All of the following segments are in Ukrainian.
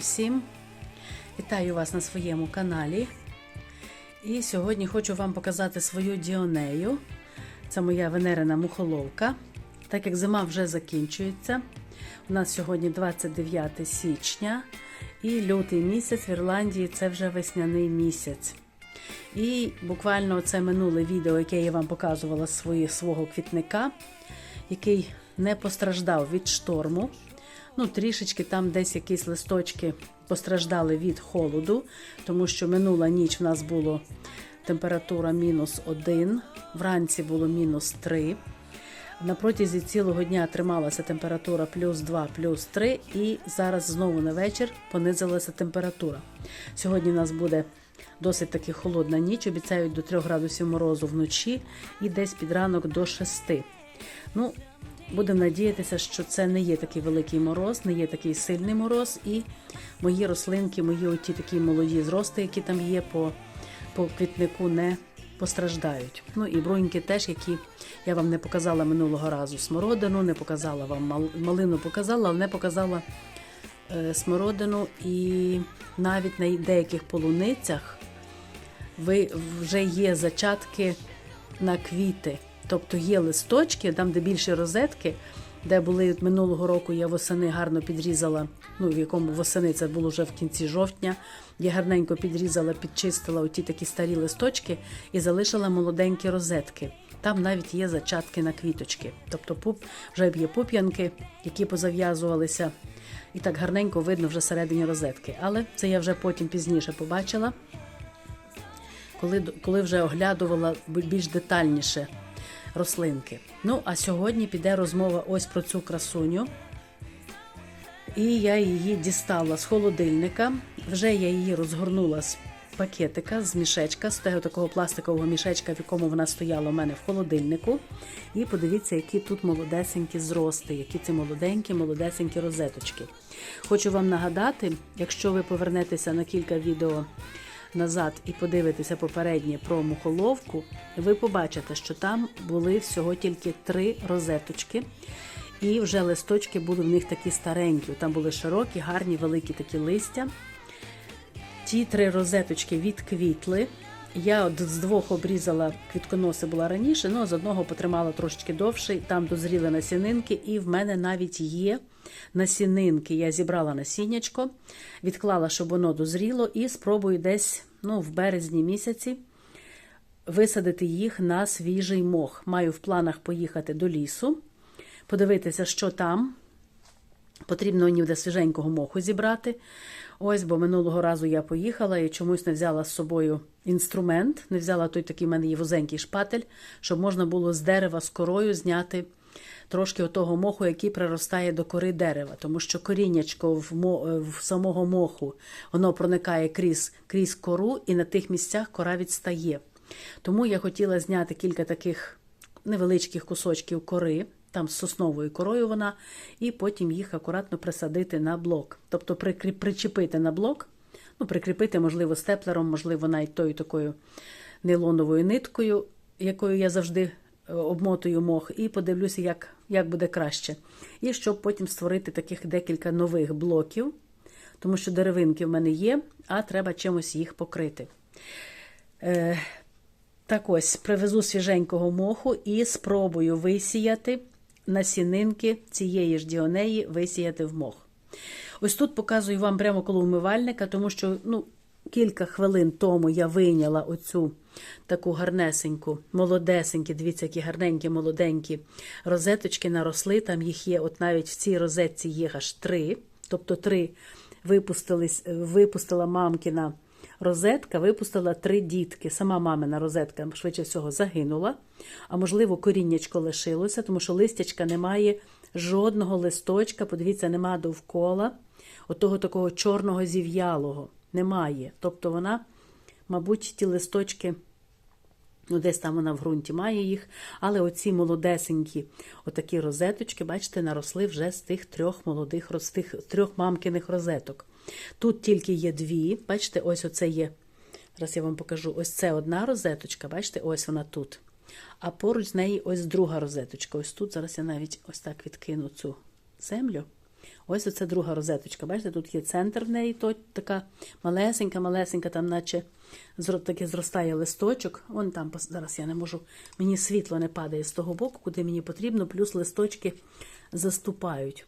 Усім! Вітаю вас на своєму каналі. І сьогодні хочу вам показати свою діонею. Це моя венерина мухоловка. Так як зима вже закінчується, у нас сьогодні 29 січня і лютий місяць в Ірландії це вже весняний місяць. І буквально це минуле відео, яке я вам показувала свої, свого квітника, який не постраждав від шторму. Ну, трішечки там десь якісь листочки постраждали від холоду, тому що минула ніч в нас було температура мінус 1, вранці було мінус 3. На протязі цілого дня трималася температура плюс 2, плюс 3, і зараз знову на вечір понизилася температура. Сьогодні у нас буде досить таки холодна ніч, обіцяють до 3 градусів морозу вночі і десь під ранок до 6. Ну, Будемо надіятися, що це не є такий великий мороз, не є такий сильний мороз, і мої рослинки, мої оті такі молоді зрости, які там є по по квітнику, не постраждають. Ну і бруньки теж, які я вам не показала минулого разу смородину, не показала вам малину, показала, але не показала е, смородину. І навіть на деяких полуницях ви вже є зачатки на квіти. Тобто є листочки, там, де більше розетки, де були минулого року, я восени гарно підрізала, ну в якому восени це було вже в кінці жовтня. Я гарненько підрізала, підчистила оті такі старі листочки і залишила молоденькі розетки. Там навіть є зачатки на квіточки. Тобто пуп, вже є пуп'янки, які позав'язувалися. І так гарненько видно вже середині розетки. Але це я вже потім пізніше побачила, коли, коли вже оглядувала більш детальніше рослинки. Ну, а сьогодні піде розмова ось про цю красуню. І я її дістала з холодильника. Вже я її розгорнула з пакетика, з мішечка, з того такого пластикового мішечка, в якому вона стояла у мене в холодильнику. І подивіться, які тут молодесенькі зрости, які це молоденькі, молодесенькі розеточки. Хочу вам нагадати, якщо ви повернетеся на кілька відео назад і подивитеся попереднє про мухоловку, ви побачите, що там були всього тільки три розеточки. І вже листочки були в них такі старенькі. Там були широкі, гарні, великі такі листя. Ті три розеточки відквітли. Я от з двох обрізала квітконоси була раніше, ну з одного потримала трошечки довше, там дозріли насінинки, і в мене навіть є насінинки. Я зібрала насіннячко, відклала, щоб воно дозріло, і спробую десь ну, в березні місяці висадити їх на свіжий мох. Маю в планах поїхати до лісу, подивитися, що там. Потрібно ніде свіженького моху зібрати. Ось, бо минулого разу я поїхала і чомусь не взяла з собою інструмент, не взяла той такий в мене є вузенький шпатель, щоб можна було з дерева з корою зняти трошки того моху, який приростає до кори дерева, тому що коріннячко в, мо, в самого моху воно проникає крізь, крізь кору, і на тих місцях кора відстає. Тому я хотіла зняти кілька таких невеличких кусочків кори. Там з сосновою корою вона, і потім їх акуратно присадити на блок. Тобто причепити на блок, ну, прикріпити, можливо, степлером, можливо, навіть тою такою нейлоновою ниткою, якою я завжди е, обмотую мох, і подивлюся, як як буде краще. І щоб потім створити таких декілька нових блоків, тому що деревинки в мене є, а треба чимось їх покрити. Е, Так ось привезу свіженького моху і спробую висіяти насінинки цієї ж діонеї висіяти в мох. Ось тут показую вам прямо коло умивальника, тому що ну, кілька хвилин тому я вийняла оцю таку гарнесеньку, молодесенькі, дивіться, які гарненькі, молоденькі розеточки наросли. Там їх є, от навіть в цій розетці є аж три. Тобто три випустила мамкіна розетка випустила три дітки. Сама мамина розетка, швидше всього, загинула, а можливо, коріннячко лишилося, тому що листячка немає жодного листочка, подивіться, нема довкола отого такого чорного зів'ялого. Немає. Тобто вона, мабуть, ті листочки. Ну, десь там вона в ґрунті має їх, але оці молодесенькі, отакі розеточки, бачите, наросли вже з тих трьох молодих з тих трьох мамкиних розеток. Тут тільки є дві, бачите, ось оце є. Зараз я вам покажу: ось це одна розеточка, бачите, ось вона тут. А поруч з неї ось друга розеточка. Ось тут. Зараз я навіть ось так відкину цю землю. Ось оце друга розеточка. Бачите, тут є центр в неї, то така малесенька, малесенька, там наче таке зростає листочок. Вон там зараз я не можу, мені світло не падає з того боку, куди мені потрібно, плюс листочки заступають.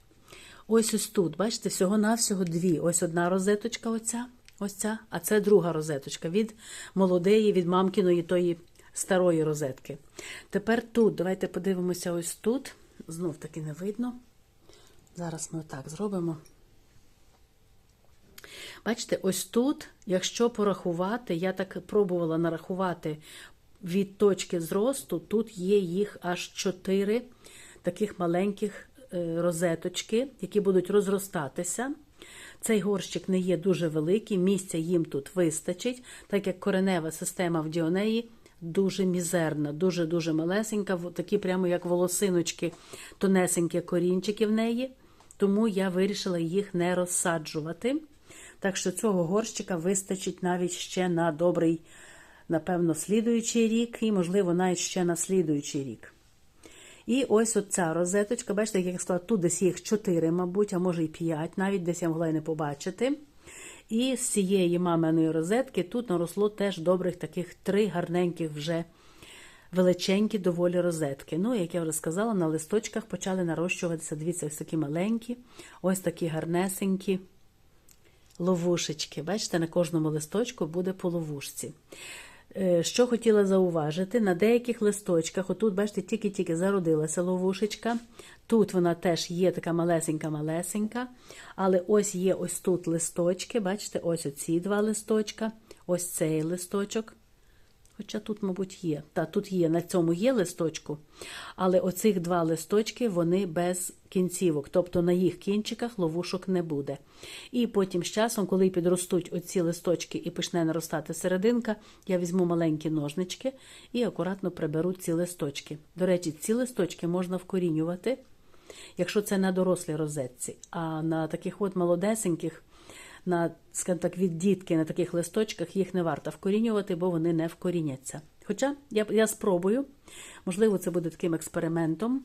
Ось ось тут, бачите, всього-навсього дві. Ось одна розеточка, оця, ось ця, а це друга розеточка від молодеї, від мамкиної тої старої розетки. Тепер тут, давайте подивимося ось тут. Знов таки не видно. Зараз ми отак зробимо. Бачите, ось тут, якщо порахувати, я так пробувала нарахувати від точки зросту, тут є їх аж чотири таких маленьких розеточки, які будуть розростатися. Цей горщик не є дуже великий, місця їм тут вистачить, так як коренева система в діонеї дуже мізерна, дуже-дуже малесенька, такі прямо як волосиночки, тонесенькі корінчики в неї. Тому я вирішила їх не розсаджувати. Так що цього горщика вистачить навіть ще на добрий, напевно, слідуючий рік, і, можливо, навіть ще на слідуючий рік. І ось оця розеточка, бачите, як я сказала, тут десь їх 4, мабуть, а може і 5, навіть десь я могла і не побачити. І з цієї маминої розетки тут наросло теж добрих таких три гарненьких вже величенькі доволі розетки. Ну, як я вже сказала, на листочках почали нарощуватися, дивіться, ось такі маленькі, ось такі гарнесенькі ловушечки. Бачите, на кожному листочку буде по ловушці. Е, Що хотіла зауважити, на деяких листочках, отут, бачите, тільки-тільки зародилася ловушечка. Тут вона теж є така малесенька-малесенька. Але ось є ось тут листочки. Бачите, ось оці два листочка, ось цей листочок. Хоча тут, мабуть, є. Та, тут є, на цьому є листочку. Але оцих два листочки, вони без кінцівок. Тобто на їх кінчиках ловушок не буде. І потім з часом, коли підростуть оці листочки і почне наростати серединка, я візьму маленькі ножнички і акуратно приберу ці листочки. До речі, ці листочки можна вкорінювати, якщо це на дорослій розетці. А на таких от молодесеньких на, скажімо так, від дітки на таких листочках їх не варто вкорінювати, бо вони не вкоріняться. Хоча я, я спробую, можливо, це буде таким експериментом.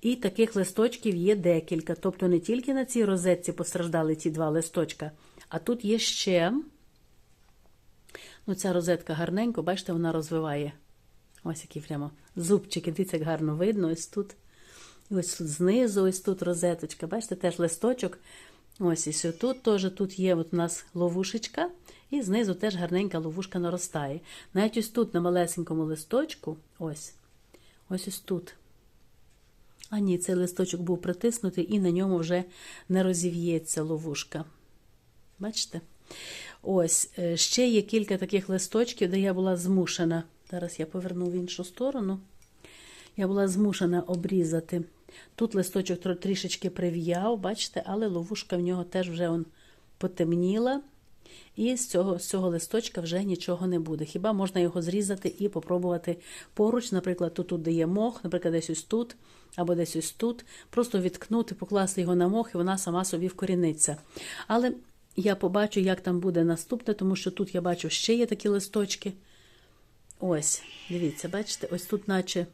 І таких листочків є декілька. Тобто не тільки на цій розетці постраждали ті два листочка, а тут є ще. Ну, ця розетка гарненько, бачите, вона розвиває. Ось які прямо зубчики, дивіться, як гарно видно, ось тут. І ось тут знизу, ось тут розеточка. Бачите, теж листочок. Ось і ось тут теж тут є от у нас ловушечка, і знизу теж гарненька ловушка наростає. Навіть ось тут на малесенькому листочку, ось, ось ось тут. А ні, цей листочок був притиснутий, і на ньому вже не розів'ється ловушка. Бачите? Ось, е, ще є кілька таких листочків, де я була змушена. Зараз я поверну в іншу сторону. Я була змушена обрізати. Тут листочок трішечки прив'яв, бачите, але ловушка в нього теж вже он потемніла. І з цього, з цього листочка вже нічого не буде. Хіба можна його зрізати і попробувати поруч, наприклад, тут, тут де є мох, наприклад, десь ось тут, або десь ось тут. Просто відткнути, покласти його на мох, і вона сама собі вкоріниться. Але я побачу, як там буде наступне, тому що тут я бачу ще є такі листочки. Ось, дивіться, бачите, ось тут, наче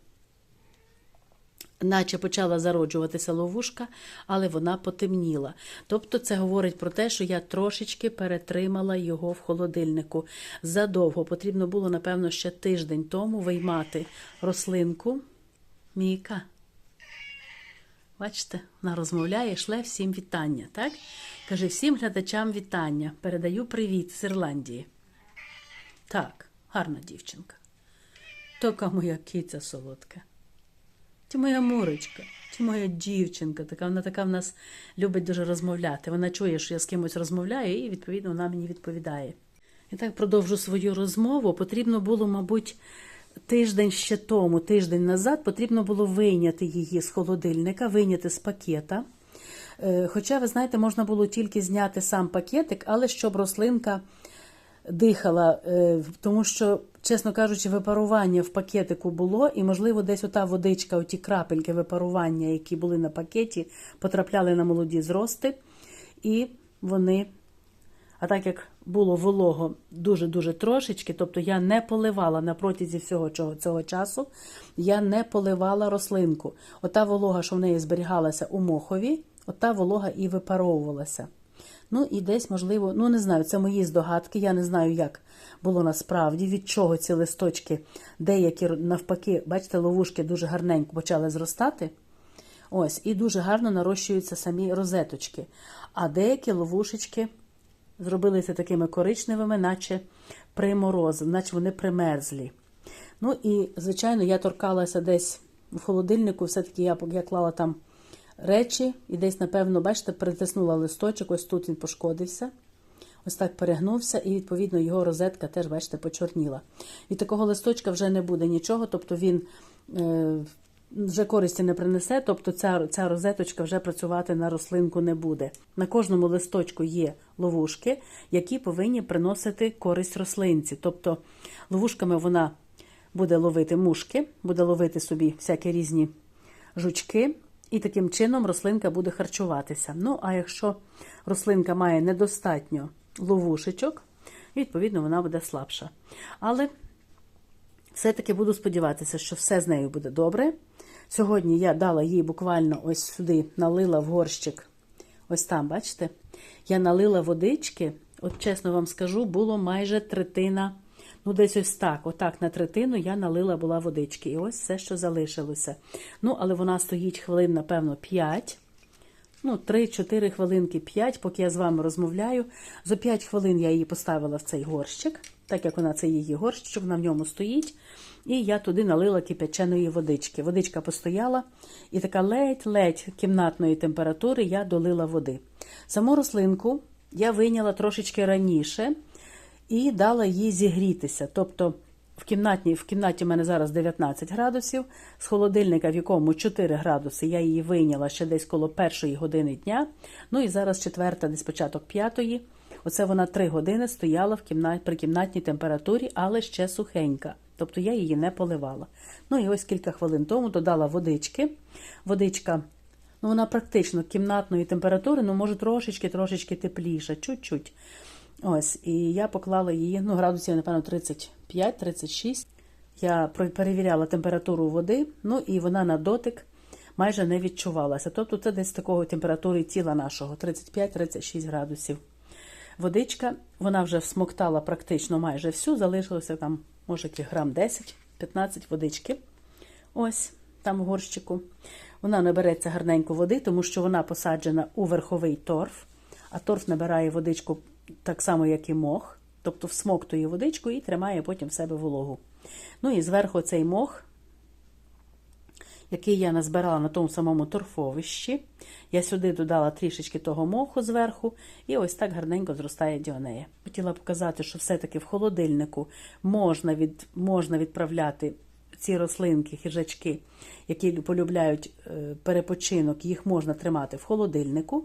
наче почала зароджуватися ловушка, але вона потемніла. Тобто це говорить про те, що я трошечки перетримала його в холодильнику. Задовго потрібно було, напевно, ще тиждень тому виймати рослинку. Міка. Бачите, вона розмовляє, шле всім вітання, так? Каже, всім глядачам вітання. Передаю привіт з Ірландії. Так, гарна дівчинка. Така моя киця солодка. Ти моя Мурочка, ти моя дівчинка, така вона така в нас любить дуже розмовляти. Вона чує, що я з кимось розмовляю, і відповідно вона мені відповідає. І так продовжу свою розмову. Потрібно було, мабуть, тиждень ще тому, тиждень назад, потрібно було вийняти її з холодильника, вийняти з пакета. Е, Хоча, ви знаєте, можна було тільки зняти сам пакетик, але щоб рослинка дихала, е, тому що, чесно кажучи, випарування в пакетику було, і, можливо, десь ота водичка, оті крапельки випарування, які були на пакеті, потрапляли на молоді зрости, і вони А так як було волого дуже-дуже трошечки, тобто я не поливала на протязі всього цього, цього часу, я не поливала рослинку. Ота волога, що в неї зберігалася у мохові, ота волога і випаровувалася. Ну і десь, можливо, ну не знаю, це мої здогадки, я не знаю, як було насправді, від чого ці листочки, деякі навпаки, бачите, ловушки дуже гарненько почали зростати. Ось, і дуже гарно нарощуються самі розеточки. А деякі ловушечки зробилися такими коричневими, наче примороз, наче вони примерзлі. Ну і, звичайно, я торкалася десь в холодильнику, все-таки я, я клала там речі, і десь, напевно, бачите, притиснула листочок, ось тут він пошкодився. Ось так перегнувся, і, відповідно, його розетка теж, бачите, почорніла. Від такого листочка вже не буде нічого, тобто він е, вже користі не принесе, тобто ця, ця розеточка вже працювати на рослинку не буде. На кожному листочку є ловушки, які повинні приносити користь рослинці. Тобто ловушками вона буде ловити мушки, буде ловити собі всякі різні жучки, і таким чином рослинка буде харчуватися. Ну, а якщо рослинка має недостатньо ловушечок, відповідно, вона буде слабша. Але все-таки буду сподіватися, що все з нею буде добре. Сьогодні я дала їй буквально ось сюди, налила в горщик. Ось там, бачите? Я налила водички, от чесно вам скажу, було майже третина. Ну, десь ось так, отак на третину я налила була водички. І ось все, що залишилося. Ну, але вона стоїть хвилин, напевно, 5. Ну, 3-4 хвилинки 5, поки я з вами розмовляю. За 5 хвилин я її поставила в цей горщик, так як вона це її горщик, вона в ньому стоїть. І я туди налила кипяченої водички. Водичка постояла, і така ледь-ледь кімнатної температури я долила води. Саму рослинку я вийняла трошечки раніше і дала їй зігрітися. Тобто в кімнаті, в кімнаті в мене зараз 19 градусів, з холодильника, в якому 4 градуси, я її вийняла ще десь коло першої години дня. Ну і зараз четверта, десь початок п'ятої. Оце вона 3 години стояла в кімнаті, при кімнатній температурі, але ще сухенька. Тобто я її не поливала. Ну і ось кілька хвилин тому додала водички. Водичка, ну вона практично кімнатної температури, ну може трошечки-трошечки тепліша, чуть-чуть. Ось, і я поклала її, ну, градусів, напевно, 35-36. Я перевіряла температуру води, ну і вона на дотик майже не відчувалася. Тобто це десь такого температури тіла нашого 35-36 градусів. Водичка, вона вже всмоктала практично майже всю, залишилося там, може, грам 10-15 водички. Ось там в горщику. Вона набереться гарненько води, тому що вона посаджена у верховий торф, а торф набирає водичку так само, як і мох, тобто всмоктує водичку і тримає потім в себе вологу. Ну і зверху цей мох, який я назбирала на тому самому торфовищі, я сюди додала трішечки того моху зверху, і ось так гарненько зростає діонея. Хотіла показати, що все-таки в холодильнику можна, від, можна відправляти. Ці рослинки, хижачки, які полюбляють е, перепочинок, їх можна тримати в холодильнику.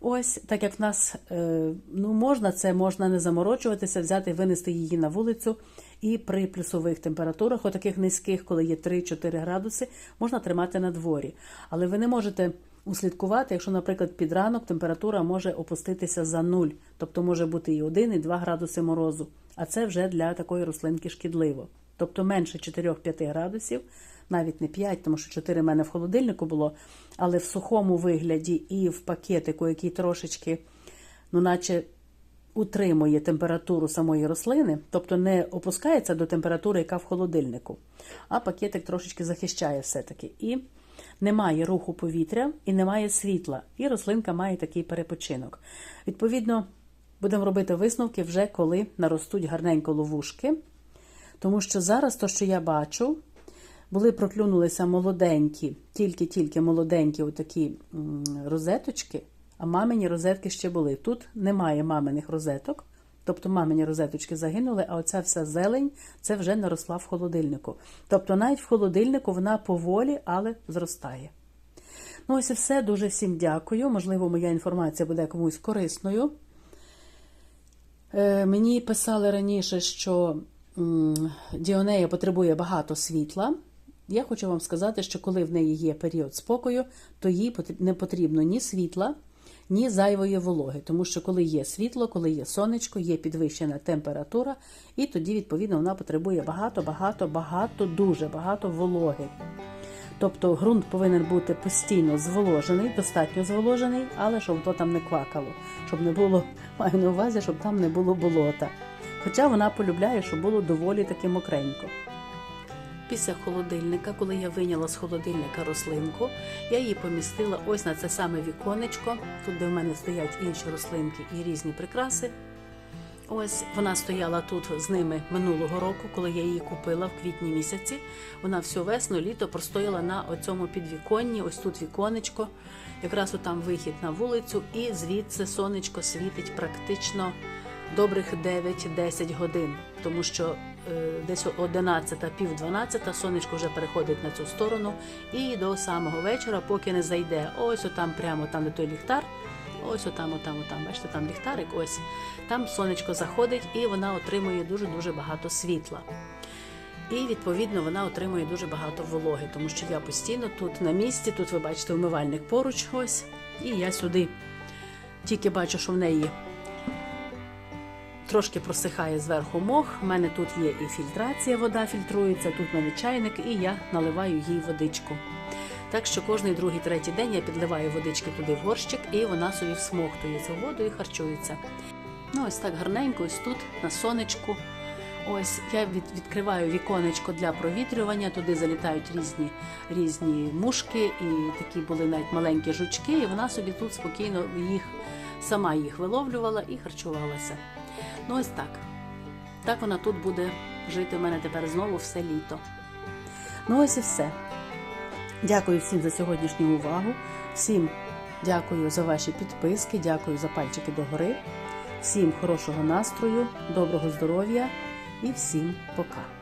Ось, так як в нас е, ну, можна це, можна не заморочуватися, взяти, винести її на вулицю. І при плюсових температурах, отаких низьких, коли є 3-4 градуси, можна тримати на дворі. Але ви не можете услідкувати, якщо, наприклад, під ранок температура може опуститися за нуль, тобто може бути і 1, і 2 градуси морозу. А це вже для такої рослинки шкідливо. Тобто менше 4-5 градусів, навіть не 5, тому що 4 в мене в холодильнику було, але в сухому вигляді і в пакетику, який трошечки, ну, наче утримує температуру самої рослини, тобто не опускається до температури, яка в холодильнику, а пакетик трошечки захищає все-таки. І немає руху повітря і немає світла, і рослинка має такий перепочинок. Відповідно, будемо робити висновки вже коли наростуть гарненько ловушки. Тому що зараз, то, що я бачу, були проклюнулися молоденькі, тільки-тільки молоденькі отакі розеточки, а мамині розетки ще були. Тут немає маминих розеток, тобто мамині розеточки загинули, а оця вся зелень це вже наросла в холодильнику. Тобто, навіть в холодильнику вона поволі, але зростає. Ну, ось і все. Дуже всім дякую. Можливо, моя інформація буде комусь корисною. Е, мені писали раніше, що Діонея потребує багато світла. Я хочу вам сказати, що коли в неї є період спокою, то їй не потрібно ні світла, ні зайвої вологи, тому що коли є світло, коли є сонечко, є підвищена температура, і тоді, відповідно, вона потребує багато, багато, багато, дуже багато вологи. Тобто ґрунт повинен бути постійно зволожений, достатньо зволожений, але щоб то там не квакало, щоб не було, маю на увазі, щоб там не було болота. Хоча вона полюбляє, щоб було доволі таки мокренько. Після холодильника, коли я вийняла з холодильника рослинку, я її помістила ось на це саме віконечко, тут де в мене стоять інші рослинки і різні прикраси. Ось вона стояла тут з ними минулого року, коли я її купила в квітні місяці. Вона всю весну, літо простояла на оцьому підвіконні, ось тут віконечко, якраз там вихід на вулицю, і звідси сонечко світить практично добрих 9-10 годин, тому що десь 11, пів 12 сонечко вже переходить на цю сторону, і до самого вечора, поки не зайде, ось отам, прямо там, де той ліхтар. Ось отам, отам, отам, бачите, там ліхтарик, ось там сонечко заходить і вона отримує дуже-дуже багато світла. І відповідно вона отримує дуже багато вологи, тому що я постійно тут на місці, тут ви бачите умивальник поруч, ось, і я сюди тільки бачу, що в неї трошки просихає зверху мох. У мене тут є і фільтрація, вода фільтрується, тут в мене чайник, і я наливаю їй водичку. Так що кожний другий, третій день я підливаю водички туди в горщик, і вона собі всмоктує цю воду і харчується. Ну, ось так гарненько, ось тут, на сонечку. Ось я від, відкриваю віконечко для провітрювання. Туди залітають різні різні мушки, і такі були навіть маленькі жучки, і вона собі тут спокійно їх сама їх виловлювала і харчувалася. Ну, ось так. Так вона тут буде жити в мене тепер знову все літо. Ну, ось і все. Дякую всім за сьогоднішню увагу. Всім дякую за ваші підписки, дякую за пальчики догори. Всім хорошого настрою, доброго здоров'я і всім пока.